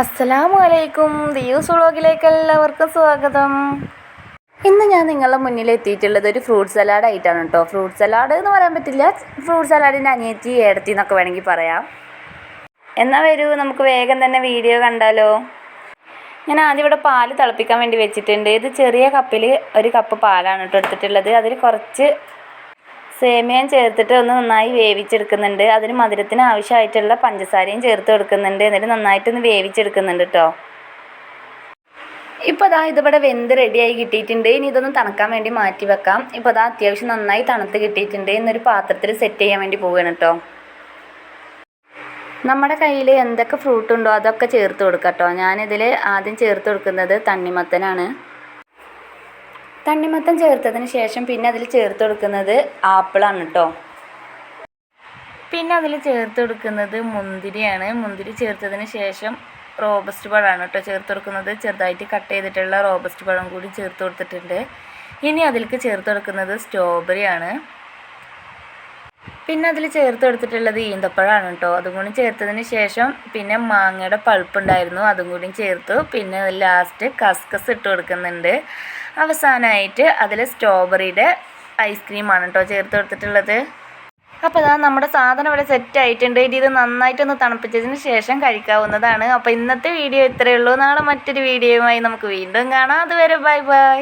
അസ്സലാമു അലൈക്കും ദിയൂസ് വ്ളോഗിലേക്ക് എല്ലാവർക്കും സ്വാഗതം. ഇന്ന് ഞാൻ നിങ്ങളുടെ മുന്നിൽ എത്തിയിട്ടുള്ളത് ഒരു ഫ്രൂട്ട് സലാഡ് ആയിട്ടാണ് കേട്ടോ. ഫ്രൂട്ട് സലാഡ് എന്ന് പറയാൻ പറ്റില്ല. ഫ്രൂട്ട് സലാഡിന്റെ അനിയത്തി ഏടത്തി എന്നൊക്കെ വേണമെങ്കിൽ പറയാം. എന്നാൽ വരൂ നമുക്ക് വേഗം തന്നെ വീഡിയോ കണ്ടാലോ. ഞാൻ ആദ്യം ഇവിടെ പാൽ തിളപ്പിക്കാൻ വേണ്ടി വെച്ചിട്ടുണ്ട്. ഇത് ചെറിയ കപ്പിൽ ഒരു കപ്പ് പാലാണ് കേട്ടോ എടുത്തിട്ടുള്ളത്. അതിൽ കുറച്ച് സേമിയയും ചേർത്തിട്ട് ഒന്ന് നന്നായി വേവിച്ചെടുക്കുന്നുണ്ട്. അതിന് മധുരത്തിന് ആവശ്യമായിട്ടുള്ള പഞ്ചസാരയും ചേർത്ത് കൊടുക്കുന്നുണ്ട്. എന്നിട്ട് നന്നായിട്ടൊന്ന് വേവിച്ചെടുക്കുന്നുണ്ട് കേട്ടോ ഇപ്പോൾ അതാ ഇതിവിടെ വെന്ത് റെഡിയായി കിട്ടിയിട്ടുണ്ട്. ഇനി ഇതൊന്ന് തണുക്കാൻ വേണ്ടി മാറ്റി വെക്കാം. ഇപ്പോൾ അതാ അത്യാവശ്യം നന്നായി തണുത്ത് കിട്ടിയിട്ടുണ്ട്. എന്നൊരു പാത്രത്തിൽ സെറ്റ് ചെയ്യാൻ വേണ്ടി പോവുകയാണ് കേട്ടോ നമ്മുടെ കയ്യിൽ എന്തൊക്കെ ഫ്രൂട്ട് ഉണ്ടോ? അതൊക്കെ ചേർത്ത് കൊടുക്കാം കേട്ടോ ഞാനിതിൽ ആദ്യം ചേർത്ത് കൊടുക്കുന്നത് തണ്ണിമത്തനാണ്. തണ്ണിമത്തൻ ചേർത്തതിന് ശേഷം പിന്നെ അതിൽ ചേർത്ത് കൊടുക്കുന്നത് ആപ്പിളാണ് കേട്ടോ പിന്നെ അതിൽ ചേർത്ത് കൊടുക്കുന്നത് മുന്തിരിയാണ്. മുന്തിരി ചേർത്തതിന് ശേഷം റോബസ്റ്റ് പഴമാണ് കേട്ടോ ചേർത്ത് കൊടുക്കുന്നത്. ചെറുതായിട്ട് കട്ട് ചെയ്തിട്ടുള്ള റോബസ്റ്റ് പഴം കൂടി ചേർത്ത് കൊടുത്തിട്ടുണ്ട്. ഇനി അതിലേക്ക് ചേർത്ത് കൊടുക്കുന്നത് സ്ട്രോബെറി ആണ് പിന്നെ അതിൽ ചേർത്ത് എടുത്തിട്ടുള്ളത് ഈന്തപ്പഴമാണ് കേട്ടോ. അതും കൂടി ചേർത്തതിന് ശേഷം പിന്നെ മാങ്ങയുടെ പൾപ്പ് ഉണ്ടായിരുന്നു അതും കൂടി ചേർത്തു. പിന്നെ ലാസ്റ്റ് കസ്കസ് ഇട്ട് കൊടുക്കുന്നുണ്ട്. അവസാനമായിട്ട് അതിൽ സ്ട്രോബെറിയുടെ ഐസ്ക്രീമാണ് കേട്ടോ ചേർത്ത് കൊടുത്തിട്ടുള്ളത്. അപ്പോൾ അതാ നമ്മുടെ സാധനം ഇവിടെ സെറ്റ് ആയിട്ടുണ്ട്. ഇനി ഇത് നന്നായിട്ടൊന്ന് തണുപ്പിച്ചതിന് ശേഷം കഴിക്കാവുന്നതാണ്. അപ്പോൾ ഇന്നത്തെ വീഡിയോ ഇത്രയേ ഉള്ളൂ. നാളെ മറ്റൊരു വീഡിയോയുമായി നമുക്ക് വീണ്ടും കാണാം. അതുവരെ ബൈ ബൈ